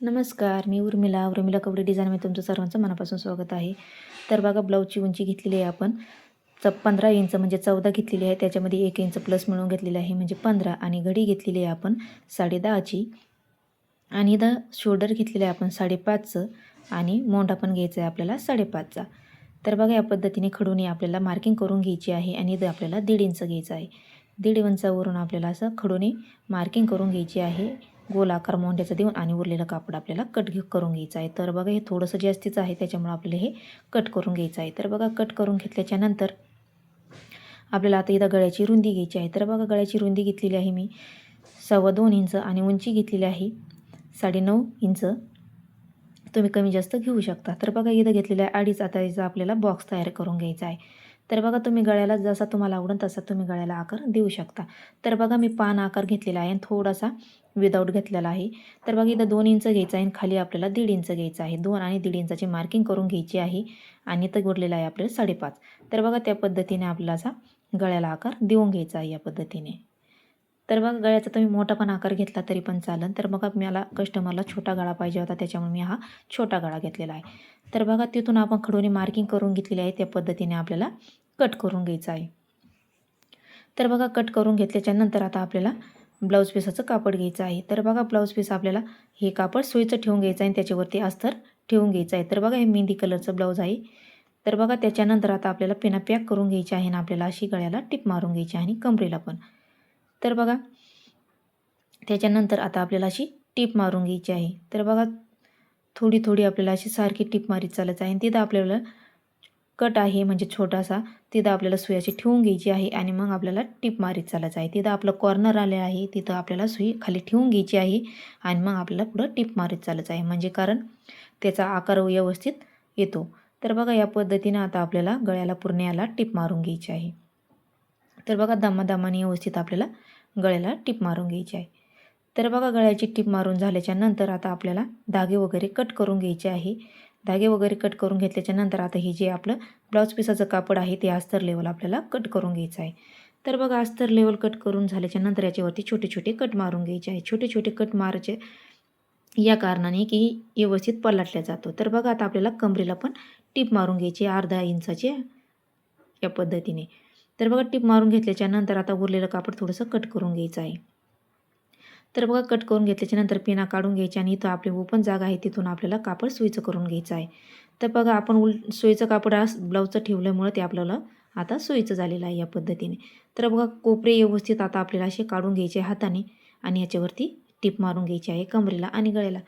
नमस्कार मी उर्मिला. उर्मिला कपडे डिझाईनमध्ये तुमचं सर्वांचं मनापासून स्वागत आहे. तर बघा ब्लाऊजची उंची घेतलेली आहे आपण. च पंधरा इंच म्हणजे चौदा घेतलेली आहे. त्याच्यामध्ये एक इंच प्लस मिळून घेतलेली आहे. म्हणजे पंधरा आणि घडी घेतलेली आहे आपण साडेदहाची. आणि द शोल्डर घेतलेलं आहे आपण साडेपाचचं. आणि मोंडा पण घ्यायचा आहे आपल्याला साडेपाचचा. तर बघा या पद्धतीने खडून आपल्याला मार्किंग करून घ्यायची आहे आणि द आपल्याला दीड इंच घ्यायचं आहे. दीड इंचावरून आपल्याला असं खडूने मार्किंग करून घ्यायची आहे. गोलाकार मोंढ्याचं देऊन आणि उरलेलं कापड आपल्याला कट करून घ्यायचं आहे. तर बघा हे थोडंसं जास्तीचं आहे त्याच्यामुळे आपल्याला हे कट करून घ्यायचं आहे. तर बघा कट करून घेतल्याच्या नंतर आपल्याला आता इथं गळ्याची रुंदी घ्यायची आहे. तर बघा गळ्याची रुंदी घेतलेली आहे मी. सव्वा दोन इंच आणि उंची घेतलेली आहे. साडेनऊ इंच तुम्ही कमी जास्त घेऊ शकता. तर बघा इथं घेतलेल्या अडीच आता याचा आपल्याला बॉक्स तयार करून घ्यायचा आहे. तर बघा तुम्ही गळ्याला जसा तुम्हाला आवडेल तसा तुम्ही गळ्याला आकार देऊ शकता. तर बघा मी पान आकार घेतलेला आहे आणि थोडासा विदाऊट घेतलेला आहे. तर बघा इथं दोन इंच घ्यायचं आहे आणि खाली आपल्याला दीड इंच घ्यायचं आहे. दोन आणि दीड इंचाची मार्किंग करून घ्यायची आहे आणि इथं गोडलेलं आहे आपल्याला साडेपाच. तर बघा त्या पद्धतीने आपल्याला असा गळ्याला आकार देऊन घ्यायचा आहे या पद्धतीने. तर बघा गळ्याचा तुम्ही मोठा पण आकार घेतला तरी पण चालेल. तर बघा मला कस्टमरला छोटा गळा पाहिजे होता त्याच्यामुळे मी हा छोटा गळा घेतलेला आहे. तर बघा तिथून आपण खडूने मार्किंग करून घेतलेली आहे. त्या पद्धतीने आपल्याला कट करून घ्यायचं आहे. तर बघा कट करून घेतल्याच्यानंतर आता आपल्याला ब्लाऊज पीसाचं कापड घ्यायचं आहे. तर बघा ब्लाऊज पीस आपल्याला हे कापड सुईचं ठेवून घ्यायचं आहे आणि त्याच्यावरती अस्तर ठेवून घ्यायचं आहे. तर बघा हे मेहंदी कलरचं ब्लाऊज आहे. तर बघा त्याच्यानंतर आता आपल्याला पिना पॅक करून घ्यायची आहे ना आपल्याला अशी गळ्याला टिप मारून घ्यायची आहे आणि कमरेला पण. तर बघा त्याच्यानंतर आता आपल्याला अशी टीप मारून घ्यायची आहे. तर बघा थोडी थोडी आपल्याला अशी सारखी टीप मारीत चालत आहे. आणि तिथं आपल्याला कट आहे म्हणजे छोटासा तिथं आपल्याला सुई अशी ठेवून घ्यायची आहे आणि मग आपल्याला टीप मारीत चालायचं आहे. तिथं आपलं कॉर्नर आले आहे तिथं आपल्याला सुई खाली ठेवून घ्यायची आहे आणि मग आपल्याला पुढं टीप मारीत चालायचं आहे. म्हणजे कारण त्याचा आकार व्यवस्थित येतो. तर बघा या पद्धतीनं आता आपल्याला गळ्याला पूर्ण याला टीप मारून घ्यायची आहे. तर बघा दमादमाने व्यवस्थित आपल्याला गळ्याला टीप मारून घ्यायची आहे. तर बघा गळ्याची टीप मारून झाल्याच्यानंतर आता आपल्याला धागे वगैरे कट करून घ्यायचे आहे. धागे वगैरे कट करून घेतल्याच्या नंतर आता हे जे आपलं ब्लाऊज पिसाचं कापड आहे ते अस्तर लेवल आपल्याला कट करून घ्यायचं आहे. तर बघा अस्तर लेवल कट करून झाल्याच्यानंतर याच्यावरती छोटे छोटे कट मारून घ्यायचे आहे. छोटे छोटे कट मारायचे या कारणाने की व्यवस्थित पलटल्या जातो. तर बघा आता आपल्याला कमरेला पण टीप मारून घ्यायची अर्धा इंचाचे या पद्धतीने. तर बघा टिप मारून घेतल्याच्या नंतर आता उरलेलं कापड थोडंसं कट करून घ्यायचं आहे. तर बघा कट करून घेतल्याच्यानंतर पिना काढून घ्यायची आणि इथं आपली ओपन जागा आहे तिथून आपल्याला कापड सुईचं करून घ्यायचं आहे. तर बघा आपण उल सुईचं कापड आज ब्लाऊजचं ठेवल्यामुळे ते आपल्याला आता सोयीचं झालेलं आहे या पद्धतीने. तर बघा कोपरे व्यवस्थित आता आपल्याला असे काढून घ्यायचे हाताने आणि याच्यावरती टिप मारून घ्यायची आहे कमरेला आणि गळ्याला.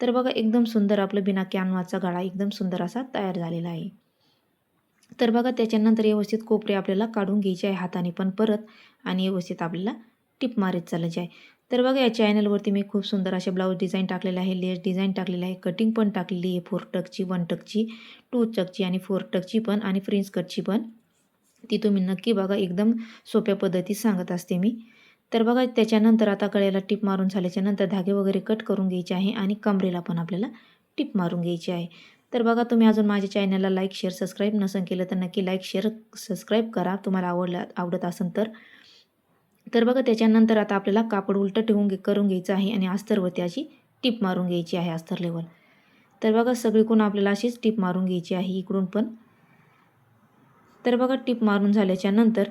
तर बघा एकदम सुंदर आपलं बिना कॅनवाचा गळा एकदम सुंदर असा तयार झालेला आहे. तर बघा त्याच्यानंतर व्यवस्थित कोपरे आपल्याला काढून घ्यायचे आहे हाताने पण परत आणि व्यवस्थित आपल्याला टिप मारित चालायचे आहे. तर बघा या चॅनलवरती मी खूप सुंदर असे ब्लाऊज डिझाईन टाकलेले आहे लेस डिझाईन टाकलेलं आहे कटिंग पण टाकलेली आहे फोर टकची वन टकची टू टकची आणि फोर टकची पण आणि फ्रिंज कटची पण. ती तुम्ही नक्की बघा एकदम सोप्या पद्धतीत सांगत असते मी. तर बघा त्याच्यानंतर आता गळ्याला टिप मारून झाल्याच्यानंतर धागे वगैरे कट करून घ्यायचे आहे आणि कमरेला पण आपल्याला टिप मारून घ्यायची आहे. तर बघा तुम्ही अजून माझ्या चॅनलला लाईक शेअर सबस्क्राईब नसेल केलं तर नक्की लाईक शेअर सबस्क्राईब करा. तुम्हाला आवडलं आवडत असेल तर. तर बघा त्याच्यानंतर आता आपल्याला कापड उलटं ठेवून घे करून घ्यायचं आहे आणि अस्तरवरती अशी टीप मारून घ्यायची आहे अस्तर लेवल तर बघा सगळीकडून आपल्याला अशीच टीप मारून घ्यायची आहे इकडून पण. तर बघा टीप मारून झाल्याच्यानंतर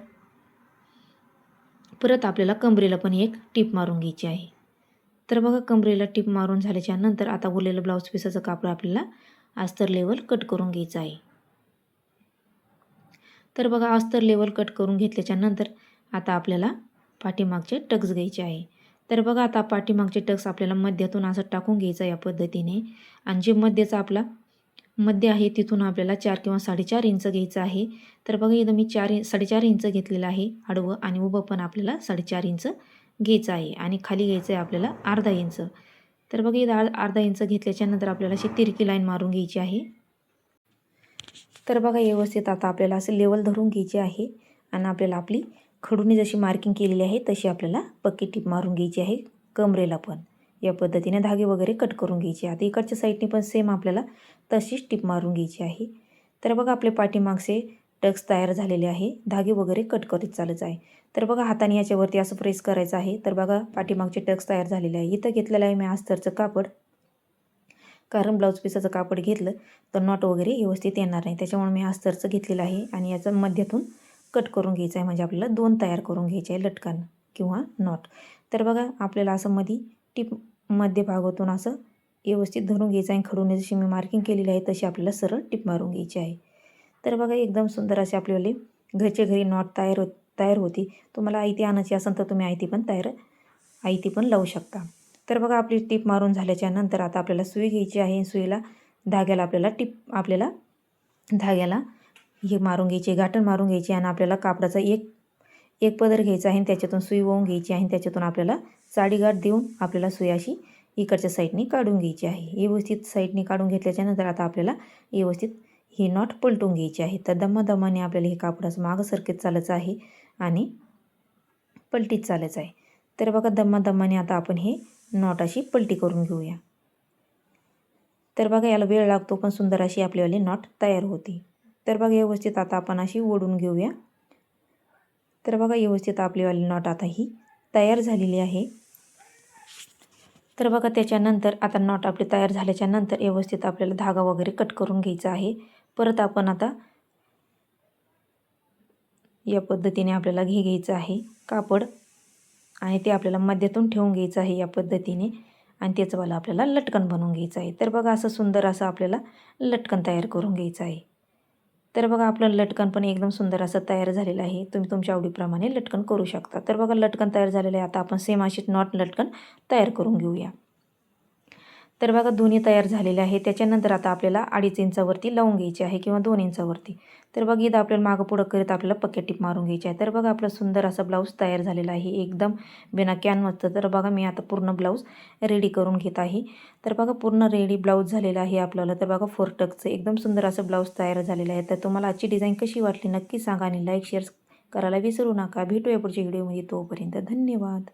परत आपल्याला कमरेला पण एक टीप मारून घ्यायची आहे. तर बघा कमरेला टीप मारून झाल्याच्यानंतर आता उरलेलं ब्लाऊज पिसाचं कापड आपल्याला अस्तर लेवल कट करून घ्यायचं आहे. तर बघा अस्तर लेवल कट करून घेतल्याच्या नंतर आता आपल्याला पाठीमागचे टक्स घ्यायचे आहे. तर बघा आता पाठीमागचे टक्स आपल्याला मध्यातून असं टाकून घ्यायचं या पद्धतीने. आणि जे मध्यचा आपला मध्य आहे तिथून आपल्याला चार किंवा साडेचार इंच घ्यायचं आहे. तर बघा इथं मी चार साडेचार इंच घेतलेलं आहे आडवं आणि उभं पण आपल्याला साडेचार इंच घ्यायचं आहे. आणि खाली घ्यायचं आहे आपल्याला अर्धा इंच. तर बघा इथं अर्धा इंच घेतल्याच्यानंतर आपल्याला अशी तिरकी लाईन मारून घ्यायची आहे. तर बघा व्यवस्थित आता आपल्याला असं लेवल धरून घ्यायची आहे आणि आपल्याला आपली खडूने जशी मार्किंग केलेली आहे तशी आपल्याला पक्की टीप मारून घ्यायची आहे कमरेला पण. या पद्धतीने धागे वगैरे कट करून घ्यायचे. आता इकडच्या साईडने पण सेम आपल्याला तशीच टीप मारून घ्यायची आहे. तर बघा आपले पाठीमागचे टक्स तयार झालेले आहे. धागे वगैरे कट करीत चालत आहे. तर बघा हाताने याच्यावरती असं प्रेस करायचं आहे. तर बघा पाठीमागचे टक्स तयार झालेले आहे. इथं घेतलेलं आहे मी अस्तरचं कापड. कारण ब्लाऊज पिसाचं कापड घेतलं तर नॉट वगैरे व्यवस्थित येणार नाही. त्याच्यामुळे मी अस्तरचं घेतलेलं आहे आणि याचं मध्यातून कट करून घ्यायचं आहे. म्हणजे आपल्याला दोन तयार करून घ्यायचे आहे लटकन किंवा नॉट तर बघा आपल्याला असं मध्ये टीप मध्यभागातून असं व्यवस्थित धरून घ्यायचं आहे. खडून जशी मी मार्किंग केलेली आहे तशी आपल्याला सरळ टिप मारून घ्यायची आहे. तर बघा एकदम सुंदर असे आपल्याला घरच्या घरी नॉट तयार हो तयार होती. तुम्हाला आयती आणायची असेल तर तुम्ही आयती पण तयार आयती पण लावू शकता. तर बघा आपली टीप मारून झाल्याच्यानंतर आता आपल्याला सुई घ्यायची आहे. सुईला धाग्याला आपल्याला टीप आपल्याला धाग्याला हे मारून घ्यायची गाठण मारून घ्यायची आणि आपल्याला कापडाचा एक एक पदर घ्यायचा आहे आणि त्याच्यातून सुई वाहून घ्यायची आहे आणि त्याच्यातून आपल्याला साडीगाठ देऊन आपल्याला सुई अशी इकडच्या साईडने काढून घ्यायची आहे. व्यवस्थित साईडने काढून घेतल्याच्यानंतर आता आपल्याला व्यवस्थित ही नॉट पलटून घ्यायची आहे. तर दमादमाने आपल्याला हे कापडास मागं सरकेत चालायचं आहे आणि पलटीत चालायचं आहे. तर बघा दमादमाने आता आपण हे नॉट अशी पलटी करून घेऊया. तर बघा याला वेळ लागतो पण सुंदर अशी आपल्यावाली नॉट तयार होती. तर बघा व्यवस्थित आता आपण अशी ओढून घेऊया. तर बघा व्यवस्थित आपलीवाली नॉट आता ही तयार झालेली आहे. तर बघा त्याच्यानंतर आता नॉट आपली तयार झाल्याच्यानंतर व्यवस्थित आपल्याला धागा वगैरे कट करून घ्यायचा आहे. परत आपण आता या पद्धतीने आपल्याला घे घ्यायचं आहे कापड आणि ते आपल्याला मध्यातून ठेवून घ्यायचं आहे या पद्धतीने आणि त्याचं वाला आपल्याला लटकन बनवून घ्यायचं आहे. तर बघा असं सुंदर असं आपल्याला लटकन तयार करून घ्यायचं आहे. तर बघा आपलं लटकन पण एकदम सुंदर असं तयार झालेलं आहे. तुम्ही तुमच्या आवडीप्रमाणे लटकन करू शकता. तर बघा लटकन तयार झालेलं आहे. आता आपण सेम अशीच नॉट लटकन तयार करून घेऊया. तर बघा दोन्ही तयार झालेले आहे त्याच्यानंतर आता आपल्याला अडीच इंचावरती लावून घ्यायची आहे किंवा दोन इंचावरती. तर बघा इथं आपल्याला मागं पुढं करत आपल्याला पक्के टिप मारून घ्यायची आहे. तर बघा आपलं सुंदर असा ब्लाऊज तयार झालेला आहे. एकदम बिना कॅनवसचं तर बघा मी आता पूर्ण ब्लाऊज रेडी करून घेत आहे. तर बघा पूर्ण रेडी ब्लाऊज झालेला आहे आपल्याला. तर बघा फोरटकचं एकदम सुंदर असं ब्लाऊज तयार झालेलं आहे. तर तुम्हाला आजची डिझाईन कशी वाटली नक्की सांगा आणि लाईक शेअर करायला विसरू नका. भेटूया पुढच्या व्हिडिओमध्ये तोपर्यंत धन्यवाद.